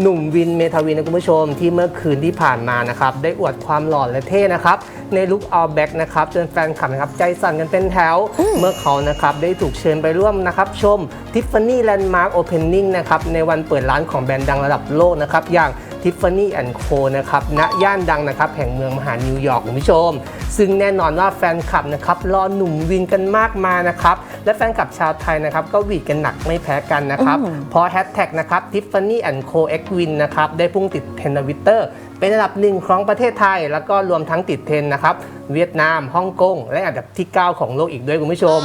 หนุ่มวินเมทาวินนะคุณผู้ชมที่เมื่อคืนที่ผ่านมานะครับได้อวดความหล่อและเท่นะครับในลุคอ l แบ็กนะครับจนแฟนคลับนะครับใจสั่นกันเป็นแถว เมื่อเขานะครับได้ถูกเชิญไปร่วมนะครับชม Tiffany Landmark Opening นะครับในวันเปิดร้านของแบรนด์ดังระดับโลกนะครับอย่าง Tiffany Co นะครับณย่านดังนะครับแห่งเมืองมหานิวยอร์กคุณผู้ชม ซึ่งแน่นอนว่าแฟนคลับนะครับรอหนุ่มวินกันมากมายนะครับและแฟนคลับชาวไทยนะครับก็หวีดกันหนักไม่แพ้กันนะครับเพราะแฮชแท็กนะครับ Tiffany Co X Win นะครับได้พุ่งติดเทรนด์ทวิตเตอร์เป็นอันดับหนึ่งของประเทศไทย แล้วก็รวมทั้งติดเทรนด์นะครับเวียดนามฮ่องกงและอันดับที่ 9 ของโลกอีกด้วยคุณผู้ชม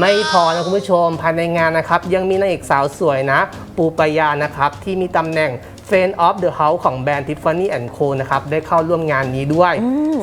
ไม่พอนะคุณผู้ชมภายในงานนะครับยังมีนางเอกสาวสวยนะ ปูปายานะครับที่มีตำแหน่ง f r i e n d of the House ของแบรนด์ Tiffany Co นะครับได้เข้าร่วมงานนี้ด้วย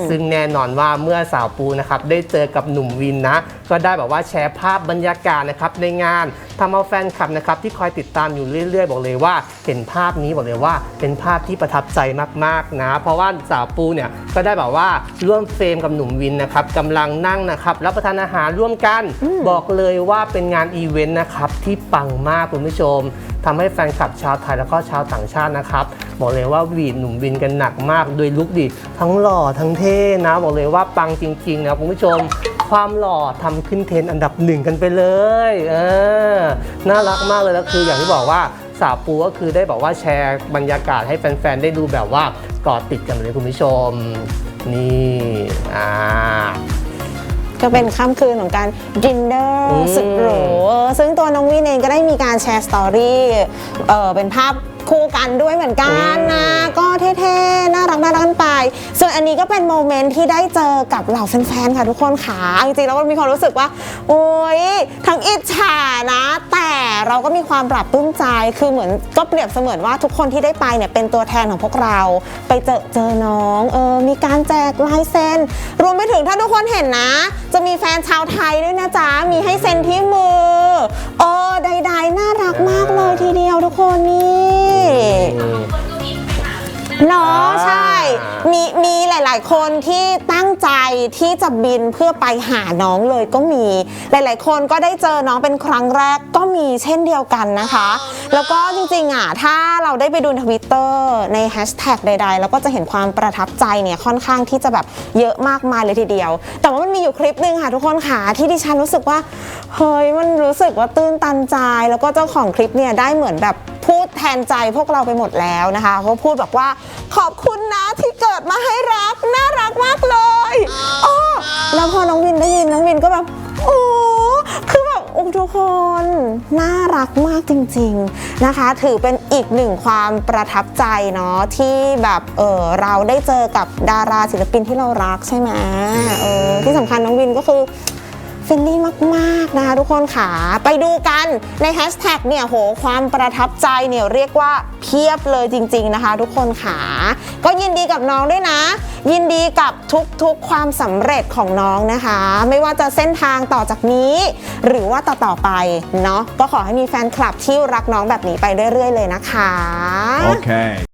ซึ่งแน่นอนว่าเมื่อสาวปูนะครับได้เจอกับหนุ่มวินนะ ก็ได้แบบว่าแชร์ภาพบรรยากาศนะครับในงาน ทำเอาแฟนคลับนะครับที่คอยติดตามอยู่เรื่อยๆ บอกเลยว่า เห็นภาพนี้บอกเลยว่า เป็นภาพที่ประทับใจมากๆนะ เพราะว่าสาวปูเนี่ยก็ได้แบบว่าร่วมเฟรมกับหนุ่มวินนะครับกำลังนั่งนะครับรับประทานอาหารร่วมกันบอกเลยว่าเป็นงานอีเวนต์นะครับที่ปังมากคุณผู้ชมทำให้แฟนคลับชาวไทยแล้วก็ชาวต่างชาตินะครับบอกเลยว่าหวีดหนุ่มวินกันหนักมากโดยลุคดิทั้งหล่อทั้งเท่นะ บอกเลยว่าปังจริงๆนะคุณผู้ชม ความหล่อทำขึ้นเทรนด์อันดับหนึ่งกันไปเลยเออน่ารักมากเลยแล้วคืออย่างที่บอกว่าสาวปูก็คือได้บอกว่าแชร์บรรยากาศให้แฟนๆ ได้ดูแบบว่ากอดติดกันเลยคุณผู้ชม นี่อ่าก็เป็นค่ำคืนของการดินเนออืร์มสุดหรูเออซึ่งตัวน้องวินเองก็ได้มีการแชร์สตอรี่เออเป็นภาพ คู่กันด้วยเหมือนกันนะ ก็เท่ๆ น่ารักน่ารักกันไป ส่วนอันนี้ก็เป็นโมเมนต์ที่ได้เจอกับเหล่าแฟนๆ ค่ะทุกคนค่ะเอาจริงๆ แล้วมันมีความรู้สึกว่า โอ๊ยทั้งอิจฉานะ แต่เราก็มีความปรับปลื้มใจคือเหมือนก็เปรียบเสมือนว่าทุกคนที่ได้ไปเนี่ยเป็นตัวแทนของพวกเราไปเจอเจอน้องเออมีการแจกลายเซ็นรวมไปถึงถ้าทุกคนเห็นนะ จะมีแฟนชาวไทยด้วยนะจ๊ะมีให้เซ็นที่มือเอ เนาะอ่าใช่ มีมีหลาย ๆ คนที่ตั้งใจที่จะบินเพื่อไปหาน้องเลยก็มี หลาย ๆ คนก็ได้เจอน้องเป็นครั้งแรกก็มีเช่นเดียวกันนะคะ แล้วก็จริง ๆ อะ ถ้าเราได้ไปดูทวิตเตอร์ในแฮชแท็กใด ๆ แล้วก็จะเห็นความประทับใจเนี่ยค่อนข้างที่จะแบบเยอะมากมายเลยทีเดียว แต่ว่ามันมีอยู่คลิปหนึ่งค่ะทุกคนค่ะที่ดิฉันรู้สึกว่าเฮ้ยมันรู้สึกว่าตื้นตันใจ แล้วก็เจ้าของคลิปเนี่ยได้เหมือนแบบ พูดแทนใจพวกเราไปหมดแล้วนะคะเขาพูดบอกว่าขอบคุณนะที่เกิดมาให้รักน่ารักมากเลยอ๋อแล้วพอน้องวินได้ยินน้องวินก็แบบโอ้คือแบบโอ้ทุกคนน่ารักมากจริง ๆนะคะ ถือเป็นอีกหนึ่งความประทับใจเนาะที่แบบเออเราได้เจอกับดาราศิลปินที่เรารักใช่ไหมเออที่สำคัญน้องวินก็คือ เฟนลี่มาก ๆ นะคะทุกคนค่ะไปดูกันในแฮชแท็กเนี่ยโหความประทับใจเนี่ยเรียกว่าเพียบเลยจริง ๆ นะคะ ทุกคนค่ะก็ยินดีกับน้องด้วยนะ ยินดีกับทุกๆความสำเร็จของน้องนะคะ ไม่ว่าจะเส้นทางต่อจากนี้ หรือว่าต่อๆไปเนาะก็ขอให้มีแฟนคลับที่รักน้องแบบนี้ไปเรื่อย ๆ เลยนะคะ Okay.